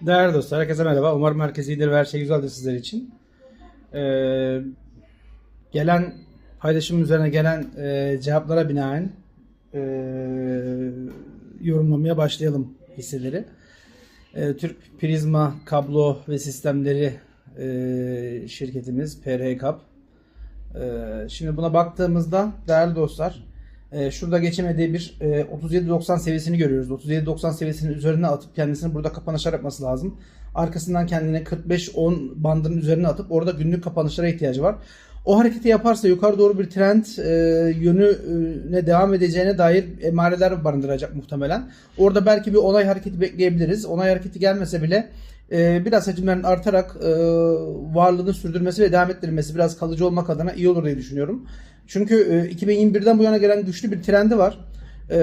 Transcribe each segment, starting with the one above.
Değerli dostlar, herkese merhaba. Umarım herkes iyidir ve her şey güzeldir sizler için. Ee, gelen paylaşım üzerine gelen e, cevaplara binaen e, yorumlamaya başlayalım hisseleri. E, Türk Prizma Kablo ve Sistemleri e, şirketimiz PRH. E, şimdi buna baktığımızda değerli dostlar e, şurada geçemediği bir e, 37.90 seviyesini görüyoruz. 37.90 seviyesinin üzerine atıp kendisini burada kapanışlar yapması lazım. Arkasından kendini 45-10 bandının üzerine atıp orada günlük kapanışlara ihtiyacı var. O hareketi yaparsa yukarı doğru bir trend e, yönüne devam edeceğine dair emareler barındıracak muhtemelen. Orada belki bir onay hareketi bekleyebiliriz. Onay hareketi gelmese bile e, biraz hacimlerin artarak e, varlığını sürdürmesi ve devam ettirilmesi biraz kalıcı olmak adına iyi olur diye düşünüyorum. Çünkü e, 2021'den bu yana gelen güçlü bir trendi var. E,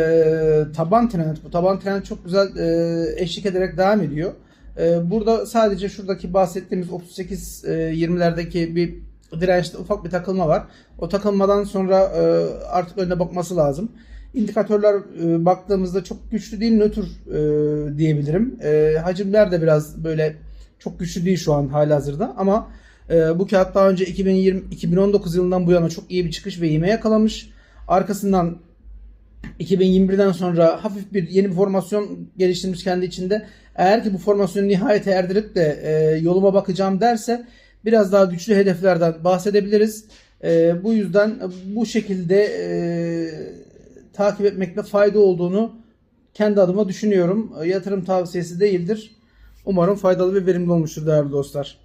taban trend. Bu taban trend çok güzel e, eşlik ederek devam ediyor. E, burada sadece şuradaki bahsettiğimiz 38-20'lerdeki bir dirençte ufak bir takılma var. O takılmadan sonra e, artık önüne bakması lazım. İndikatörler e, baktığımızda çok güçlü değil, nötr e, diyebilirim. E, hacimler de biraz böyle çok güçlü değil şu an halihazırda ama e, bu kağıt daha önce 2020 2019 yılından bu yana çok iyi bir çıkış ve ivme yakalamış. Arkasından 2021'den sonra hafif bir yeni bir formasyon geliştirmiş kendi içinde. Eğer ki bu formasyonu nihayete erdirip de e, yoluma bakacağım derse biraz daha güçlü hedeflerden bahsedebiliriz. E, bu yüzden bu şekilde e, takip etmekte fayda olduğunu kendi adıma düşünüyorum. E, Yatırım tavsiyesi değildir. Umarım faydalı ve verimli olmuştur değerli dostlar.